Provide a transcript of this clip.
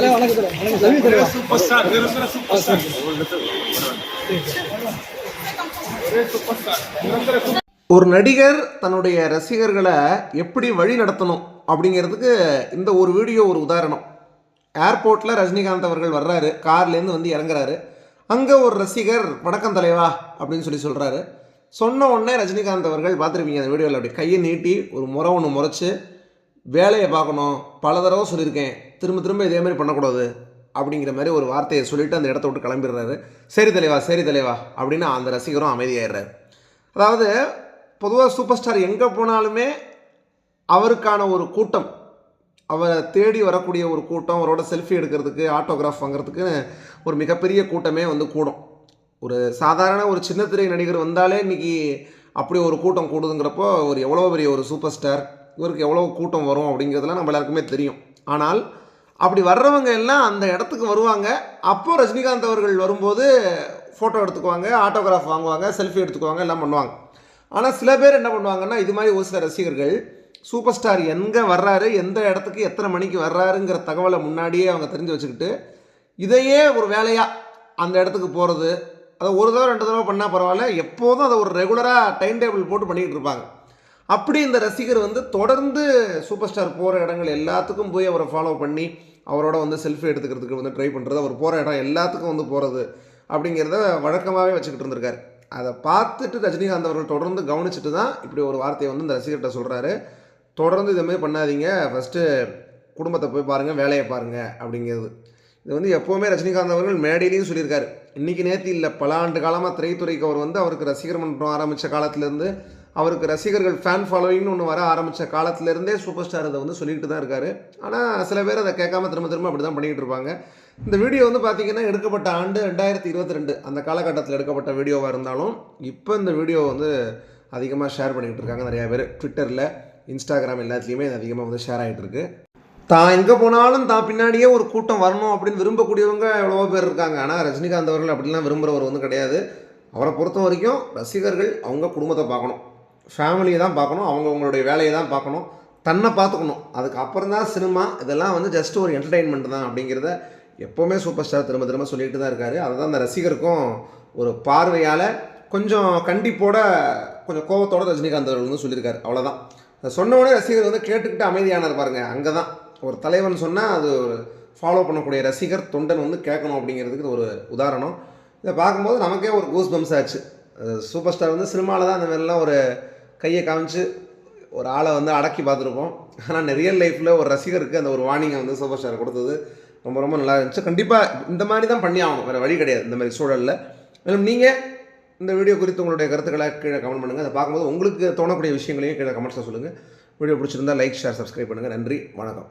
Super star super star super star ஒரு நடிகர் தன்னுடைய ரசிகர்களை எப்படி வழி நடத்தணும் அப்படிங்கிறதுக்கு இந்த ஒரு வீடியோ ஒரு உதாரணம். ஏர்போர்ட்டில் ரஜினிகாந்த் அவர்கள் வர்றாரு. கார்லேருந்து வந்து இறங்குறாரு. அங்கே ஒரு ரசிகர் வணக்கம் தலைவா அப்படின்னு சொல்லி சொல்கிறாரு சொன்ன உடனே ரஜினிகாந்த் அவர்கள் பார்த்துருப்பீங்க அந்த வீடியோவில் அப்படி கையை நீட்டி ஒரு முறை ஒன்று முறைச்சு வேலையை பார்க்கணும். பல தடவை சொல்லியிருக்கேன். திரும்ப திரும்ப இதே மாதிரி பண்ணக்கூடாது. அப்படிங்கிற மாதிரி ஒரு வார்த்தையை சொல்லிவிட்டு அந்த இடத்த விட்டு கிளம்பிடுறாரு. சரி தலைவா சரி தலைவா அப்படின்னு அந்த ரசிகரும் அமைதியாயிடுறாரு. அதாவது பொதுவாக சூப்பர் ஸ்டார் எங்கே போனாலுமே அவருக்கான ஒரு கூட்டம் அவரை தேடி வரக்கூடிய ஒரு கூட்டம் அவரோட செல்ஃபி எடுக்கிறதுக்கு ஆட்டோகிராஃப் வாங்குறதுக்கு ஒரு மிகப்பெரிய கூட்டமே வந்து கூடும். ஒரு சாதாரண ஒரு சின்ன திரை நடிகர் வந்தாலே இன்றைக்கி அப்படி ஒரு கூட்டம் கூடுதுங்கிறப்போ ஒரு எவ்வளோ பெரிய ஒரு சூப்பர் ஸ்டார் இவருக்கு எவ்வளோ கூட்டம் வரும் அப்படிங்கிறதுலாம் நம்ம எல்லாருக்குமே தெரியும். ஆனால் அப்படி வர்றவங்க எல்லாம் அந்த இடத்துக்கு வருவாங்க. அப்போ ரஜினிகாந்த் அவர்கள் வரும்போது ஃபோட்டோ எடுத்துக்குவாங்க ஆட்டோகிராஃப் வாங்குவாங்க செல்ஃபி எடுத்துக்குவாங்க எல்லாம் பண்ணுவாங்க. ஆனால் சில பேர் என்ன பண்ணுவாங்கன்னா இது மாதிரி ஒரு சில ரசிகர்கள் சூப்பர் ஸ்டார் எங்கே வர்றாரு எந்த இடத்துக்கு எத்தனை மணிக்கு வர்றாருங்கிற தகவலை முன்னாடியே அவங்க தெரிஞ்சு வச்சுக்கிட்டு இதையே ஒரு வேலையாக அந்த இடத்துக்கு போகிறது அதை ஒரு தடவை ரெண்டு தடவை பண்ணால் பரவாயில்ல எப்போதும் அதை ஒரு ரெகுலராக டைம் டேபிள் போட்டு பண்ணிக்கிட்டு இருப்பாங்க. அப்படி இந்த ரசிகர் வந்து தொடர்ந்து சூப்பர் ஸ்டார் போகிற இடங்கள் எல்லாத்துக்கும் போய் அவரை ஃபாலோ பண்ணி அவரோட வந்து செல்ஃபி எடுத்துக்கிறதுக்கு வந்து ட்ரை பண்ணுறது அவர் போகிற இடம் எல்லாத்துக்கும் வந்து போகிறது அப்படிங்கிறத வழக்கமாகவே வச்சுக்கிட்டு இருந்திருக்காரு. அதை பார்த்துட்டு ரஜினிகாந்த் அவர்கள் தொடர்ந்து கவனிச்சுட்டு தான் இப்படி ஒரு வார்த்தையை வந்து இந்த ரசிகர்கிட்ட சொல்கிறாரு தொடர்ந்து இதை மாதிரி பண்ணாதீங்க. ஃபஸ்ட்டு குடும்பத்தை போய் பாருங்கள் வேலையை பாருங்கள் அப்படிங்கிறது. இது வந்து எப்போவுமே ரஜினிகாந்த் அவர்கள் மேடையிலையும் சொல்லியிருக்காரு. இன்றைக்கி நேற்று இல்லை பல ஆண்டு காலமாக திரைத்துறைக்கு அவர் வந்து அவருக்கு ரசிகர் மன்றம் ஆரம்பித்த காலத்திலேருந்து அவருக்கு ரசிகர்கள் ஃபேன் ஃபாலோவிங்னு ஒன்று வர ஆரம்பித்த காலத்திலேருந்தே சூப்பர் ஸ்டார் அதை வந்து சொல்லிட்டு தான் இருக்காரு. ஆனால் சில பேர் அதை கேட்காம திரும்ப திரும்ப அப்படி தான் பண்ணிக்கிட்டு இருப்பாங்க. இந்த வீடியோ வந்து பார்த்தீங்கன்னா எடுக்கப்பட்ட ஆண்டு ரெண்டாயிரத்தி இருபத்தி ரெண்டு. அந்த காலகட்டத்தில் எடுக்கப்பட்ட வீடியோவாக இருந்தாலும் இப்போ இந்த வீடியோ வந்து அதிகமாக ஷேர் பண்ணிக்கிட்டு இருக்காங்க நிறையா பேர். ட்விட்டரில் இன்ஸ்டாகிராம் எல்லாத்துலேயுமே இது அதிகமாக வந்து ஷேர் ஆகிட்டு இருக்கு. தான் எங்கே போனாலும் தான் பின்னாடியே ஒரு கூட்டம் வரணும் அப்படின்னு விரும்பக்கூடியவங்க எவ்வளவோ பேர் இருக்காங்க. ஆனால் ரஜினிகாந்த் அவர்கள் அப்படிலாம் விரும்புகிறவர் வந்து கிடையாது. அவரை பொறுத்த வரைக்கும் ரசிகர்கள் அவங்க குடும்பத்தை பார்க்கணும். ஃபேமிலியை தான் பார்க்கணும். அவங்க அவங்களுடைய வேலையை தான் பார்க்கணும். தன்னை பார்த்துக்கணும். அதுக்கப்புறம் தான் சினிமா. இதெல்லாம் வந்து ஜஸ்ட் ஒரு என்டர்டெயின்மெண்ட் தான் அப்படிங்கிறத எப்போவுமே சூப்பர் ஸ்டார் திரும்ப திரும்ப சொல்லிட்டு தான் இருக்காரு. அதை தான் அந்த ரசிகருக்கும் ஒரு பார்வையால் கொஞ்சம் கண்டிப்போட கொஞ்சம் கோவத்தோட ரஜினிகாந்த் அவர்கள் வந்து சொல்லியிருக்காரு. அவ்வளோதான் சொன்ன உடனே ரசிகர் வந்து கேட்டுக்கிட்டு அமைதியானார் பாருங்கள் அங்கே தான் ஒரு தலைவன் சொன்னால் அது ஒரு ஃபாலோ பண்ணக்கூடிய ரசிகர் தொண்டன் வந்து கேட்கணும் அப்படிங்கிறதுக்கு ஒரு உதாரணம். இதை பார்க்கும்போது நமக்கே ஒரு கூஸ் பம்ஸ் ஆச்சு. அது சூப்பர் ஸ்டார் வந்து சினிமாவில் தான் அந்த மாதிரிலாம் ஒரு கையை காமிச்சு ஒரு ஆளை வந்து அடக்கி பார்த்துருப்போம். ஆனால் ரியல் லைஃப்பில் ஒரு ரசிகருக்கு அந்த ஒரு வார்னிங்கை வந்து சூப்பர் ஸ்டார் கொடுத்தது ரொம்ப ரொம்ப நல்லா இருந்துச்சு. கண்டிப்பாக இந்த மாதிரி தான் பண்ணி ஆகணும். வேறு வழி கிடையாது இந்த மாதிரி சூழலில். மேலும் நீங்கள் இந்த வீடியோ குறித்து உங்களுடைய கருத்துக்களை கீழே கமெண்ட் பண்ணுங்கள் அதை பார்க்கும்போது உங்களுக்கு தோணக்கூடிய விஷயங்களையும் கீழே கமெண்ட்ஸில் சொல்லுங்கள் வீடியோ பிடிச்சிருந்தா லைக் ஷேர் சப்ஸ்கிரைப் பண்ணுங்கள் நன்றி வணக்கம்.